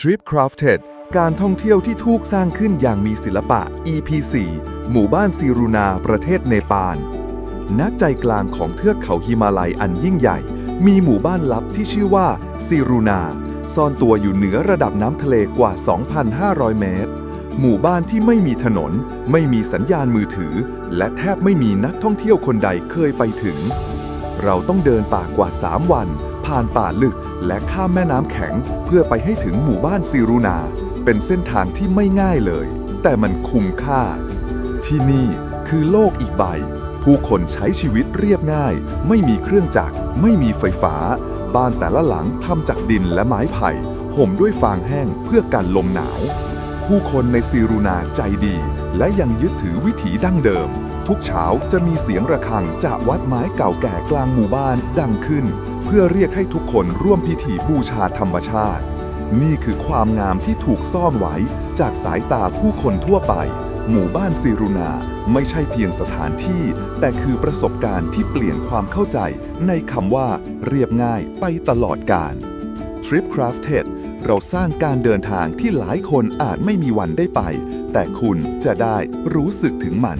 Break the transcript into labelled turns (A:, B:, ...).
A: Trip Crafted การท่องเที่ยวที่ถูกสร้างขึ้นอย่างมีศิลปะ EP 4 หมู่บ้านซีรูนา ประเทศเนปาล ณ ใจกลางของเทือกเขาฮิมาลัยอันยิ่งใหญ่ มีหมู่บ้านลับที่ชื่อว่าซีรูนา ซ่อนตัวอยู่เหนือระดับน้ำทะเลกว่า 2,500 เมตร หมู่บ้านที่ไม่มีถนน ไม่มีสัญญาณมือถือ และแทบไม่มีนักท่องเที่ยวคนใดเคยไปถึง เราต้องเดินป่ากว่า 3 วัน ผ่านป่าลึกและข้ามแม่น้ำแข็งเพื่อไปให้ถึงหมู่บ้านซีรูนา เป็นเส้นทางที่ไม่ง่ายเลย แต่มันคุ้มค่า ที่นี่คือโลกอีกใบ ผู้คนใช้ชีวิตเรียบง่าย ไม่มีเครื่องจักร ไม่มีไฟฟ้า บ้านแต่ละหลังทำจากดินและไม้ไผ่ห่มด้วยฟางแห้งเพื่อกันลมหนาว ผู้คนในซีรูนาใจดี และยังยึดถือวิถีดั้งเดิม ทุกเช้าจะมีเสียงระฆังจากวัดไม้เก่าแก่กลางหมู่บ้านดังขึ้น เพื่อเรียกให้ทุกคนร่วมพิธีบูชาธรรมชาติ นี่คือความงามที่ถูกซ่อนไว้จากสายตาผู้คนทั่วไป หมู่บ้านซีรุนาไม่ใช่เพียงสถานที่ แต่คือประสบการณ์ที่เปลี่ยนความเข้าใจในคำว่า เรียบง่ายไปตลอดกาล Trip Crafted เราสร้างการเดินทางที่หลายคนอาจไม่มีวันได้ไป แต่คุณจะได้รู้สึกถึงมัน